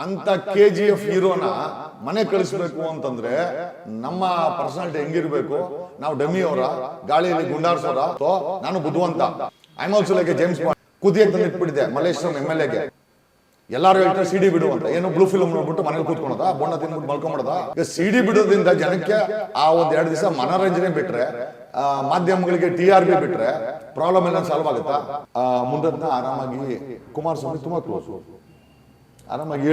ಅಂತ K G F ಹೀರೋನ ಮನೆ ಕಳಿಸ್ಬೇಕು ಅಂತಂದ್ರೆ ನಮ್ಮ ಪರ್ಸನಾಲಿಟಿ ಹೆಂಗಿರ್ಬೇಕು? ನಾವು ಡಮ್ಮಿ ಅವರ ಗಾಳಿಯಲ್ಲಿ ಗುಂಡಾರ್ಸೋರ ನಾನು ಬುದ್ಧಿವಂತ I'm also like James Bond ಕುದಿಯಕ್ಕೆ ತಂದು ಮಲ್ಲೇಶ್ವರಂ ಎಂ ಎಲ್ ಎಗೆ ಎಲ್ಲಾರು ಹೇಳ್ತಾರೆ ಸಿಡಿ ಬಿಡು ಅಂತ. ಏನು ಬ್ಲೂ ಫಿಲ್ಮ್ ನೋಡ್ಬಿಟ್ಟು ಮನೇಲಿ ಕೂತ್ಕೊಳದ ಬಣ್ಣ ತಿನ್ಬಿಟ್ಟು ಮಲ್ಕೊಂಬಿಡದ? ಈಗ ಸಿಡಿ ಬಿಡೋದ್ರಿಂದ ಜನಕ್ಕೆ ಆ ಒಂದ್ ಎರಡು ದಿವಸ ಮನೋರಂಜನೆ ಬಿಟ್ರೆ ಆ, ಮಾಧ್ಯಮಗಳಿಗೆ ಟಿ ಆರ್ ಬಿ ಬಿಟ್ರೆ ಪ್ರಾಬ್ಲಮ್ ಎಲ್ಲ ಸಾಲ್ವ್ ಆಗುತ್ತಾ? ಆ, ಮುಂದದ್ನ ಆರಾಮಾಗಿ ಕುಮಾರಸ್ವಾಮಿ ತುಂಬಾ ಕ್ಲೋಸ್ ಆರಾಮಾಗಿ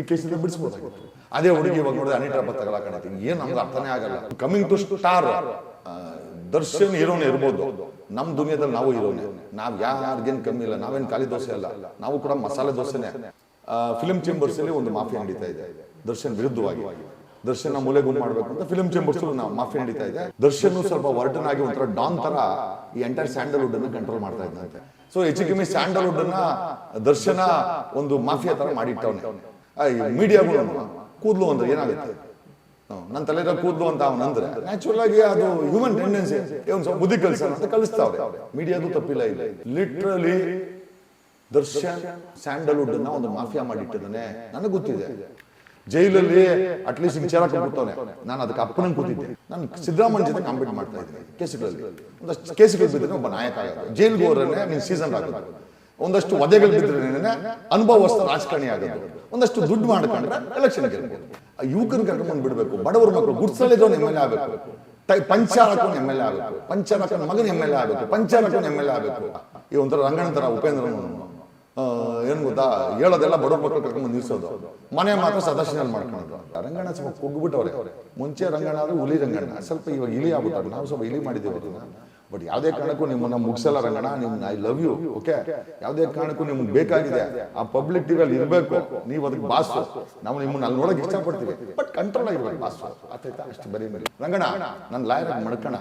ಈ ಕೇಸಿಂದ ಬಿಡಿಸ್ಬೋದಾಗಿತ್ತು ಅದೇ ಹುಡುಗಿ ಇವಾಗ ನೋಡಿದ್ರೆ ಅನಿಟ್ರ ಬತ್ತ ತಗೊಳಕಣತಿ ಏನು ನಮ್ಗೆ ಅರ್ಥನೇ ಆಗಲ್ಲ. ಕಮಿಂಗ್ ಟು ಸ್ಟಾರ್ ದರ್ಶನ್ ಹೀರೋನೇ ಇರ್ಬೋದು. ನಮ್ಮ ದುನಿಯಾದಲ್ಲಿ ನಾವು ಹೀರೋನೇ. ನಾವು ಯಾರಿಗೇನು ಕಮ್ಮಿ ಇಲ್ಲ. ನಾವೇನ್ ಖಾಲಿ ದೋಸೆ ಅಲ್ಲ. ನಾವು ಕೂಡ ಮಸಾಲೆ ದೋಸೆನೆ. ಫಿಲ್ಮ್ ಚೇಂಬರ್ಸ್ ಅಲ್ಲಿ ಒಂದು ಮಾಫಿಯಾ ನಡೀತಾ ಇದೆ. ದರ್ಶನ್ ವಿರುದ್ಧವಾಗಿ. ದರ್ಶನ್ ಗುಂಡ್ ಮಾಡ್ಬೇಕು ಅಂತ ಫಿಲ್ಮ್ ಚೇಂಬರ್ಸ್ ನಾವು ಮಾಫಿ ನಡೀತಾ ಇದೆ. ದರ್ಶನ್ ಸ್ವಲ್ಪ ವರ್ಡನ್ ಆಗಿ ಒಂಥರ ಡಾನ್ ತರ ಈ ಎಂಟೈರ್ ಸ್ಯಾಂಡಲ್ವುಡ್ ಅನ್ನ ಕಂಟ್ರೋಲ್ ಮಾಡ್ತಾ ಇದ್ದಂತೆ. ಸೊ ಹೆಚ್ಚು ಕಮ್ಮಿ ಸ್ಯಾಂಡಲ್ವುಡ್ ಅನ್ನ ದರ್ಶನ ಒಂದು ಮಾಫಿಯಾ ತರ ಮಾಡಿಟ್ಟವನೆ. ಮೀಡಿಯಾಗಳು ಕೂದಲು ಅಂದ್ರೆ ಏನಾಗುತ್ತೆ? ನನ್ನ ತಲೆ ಕೂದಲು ಅಂತ ಅವನಂದ್ರೆ ಅಂದ್ರೆ ನ್ಯಾಚುರಲ್ ಆಗಿ ಅದು ಹ್ಯೂಮನ್ ಟೆಂಡೆನ್ಸಿ ಬುದ್ಧಿ ಕಲಿಸ ಅಂತ ಕಲಿಸ್ತಾವ್ರೆ. ಮೀಡಿಯಾದು ತಪ್ಪಿಲ್ಲ ಇಲ್ಲ. ಲಿಟ್ರಲಿ ದರ್ಶನ್ ಸ್ಯಾಂಡಲ್ವುಡ್ ಅನ್ನ ಒಂದು ಮಾಫಿಯಾ ಮಾಡಿಟ್ಟಿದ್ದಾನೆ. ನನಗೆ ಗೊತ್ತಿದೆ. ಜೈಲಲ್ಲಿ ಅಟ್ಲೀಸ್ಟ್ ವಿಚಾರ ಬರ್ತಾವೆ ಕೂತವನೆ ನಾನು ಅದಕ್ಕೆ ಅಪ್ಪನಂಗೆ ಕೂತಿದ್ದೆ. ನಾನು ಸಿದ್ದರಾಮಯ್ಯ ಜೊತೆ ಕಾಂಪೀಟ್ ಮಾಡ್ತಾ ಇದ್ದೀನಿ ಕೇಸುಗಳಲ್ಲಿ. ಒಂದಷ್ಟು ಕೇಸುಗಳು ಬಿದ್ದರೆ ಒಬ್ಬ ನಾಯಕ ಆಗೋದು ಜೈಲ್ಗೆ ಹೋದ್ರೆ ನೀನು ಸೀಸನ್ ಆಗುತ್ತೆ ಒಂದಷ್ಟು ವಧೆಗಳು ಬಿದ್ದರೆ ಅನುಭವಸ್ಥ ರಾಜಕಾರಣಿ ಆಗೋದು. ಒಂದಷ್ಟು ದುಡ್ಡು ಮಾಡ್ಕೊಂಡ್ರೆ ಎಲೆಕ್ಷನ್ ಗೆಲ್ಬೋದು ಆ ಯುವಕರು ಕರ್ಕೊಂಡ್ಬಂದು ಬಿಡಬೇಕು. ಬಡವರ ಮಕ್ಕಳು ಗುಡ್ಸಲಿದ್ದವನು ಎಂ ಎಲ್ ಎ ಆಗಬೇಕು. ಪಂಚಾರ ಹಾಕೊಂಡು ಎಂ ಎಲ್ ಎ ಆಗಬೇಕು. ಪಂಚಾರ ಹಾಕೊಂಡು ಮಗನ ಎಂ ಎಲ್ ಎ ಆಗಬೇಕು. ಪಂಚಾರ ಹಾಕೊಂಡು ಎಂ ಎಲ್ ಎ ಆಗಬೇಕು. ಈ ಒಂಥರ ರಂಗಣ ಥರ ಉಪೇಂದ್ರ ಏನ್ ಗೊತ್ತಾ? ಹೇಳೋದೆಲ್ಲ ಬಡವ್ರ ಮಕ್ಕಳು ಕರ್ಕೊಂಡು ನಿಲ್ಸೋದು. ಮನೆ ಮಾತ್ರ ಸದಸ್ಯನಲ್ಲಿ ಮಾಡ್ಕೊಂಡು ರಂಗಣ್ಣ ಸ್ವಲ್ಪ ಕುಗ್ಬಿಟ್ಟವ್ರೆ. ಮುಂಚೆ ರಂಗಣ್ಣ ಆದ್ರೆ ಹುಲಿ ರಂಗಣ್ಣ. ಸ್ವಲ್ಪ ಇವಾಗ ಇಲಿ ಆಗ್ಬಿಟ್ಟಾರೆ ನಾವು ಸ್ವಲ್ಪ ಇಲಿ ಮಾಡಿದ್ದೀವಿ ಅದನ್ನ ಬಟ್ ಯಾವುದೇ ಕಾರಣಕ್ಕೂ ನಿಮ್ಮನ್ನ ಮುಗಿಸಲ್ಲ ರಂಗಣ ನಿಮ್ ಐ ಲವ್ ಯು ಓಕೆ ಯಾವುದೇ ಕಾರಣಕ್ಕೂ ನಿಮ್ಗೆ ಬೇಕಾಗಿದೆ. ಆ ಪಬ್ಲಿಕ್ ಟಿವಿಯಲ್ಲಿ ಇರಬೇಕು. ನೀವು ಅದಕ್ಕೆ ಬಾಸ್ ನಾವು ನಿಮ್ಮನ್ನ ಅಲ್ಲಿ ನೋಡಕ್ ಇಷ್ಟಪಡ್ತೀವಿ. ಬಟ್ ಕಂಟ್ರೋಲ್ ಆಗಿರ್ಬೇಕು ಬಾಸ್ ಆಯ್ತಾ ಅಷ್ಟು ಬರೀ ಮೇಲೆ ರಂಗಣ ನನ್ನ ಲಾಯರ್ ಮಡ್ಕಣ.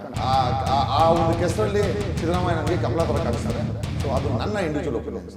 ಆ ಒಂದು ಕೆಸರಲ್ಲಿ ಸಿದ್ದರಾಮಯ್ಯ ನನಗೆ ಕಮಲಾ ಕಾಣಿಸ್ತಾರೆ ಸೊ ಅದು ನನ್ನ ಇಂಡಿವಿಜುವಲ್ ಒಪಿನಿಯನ್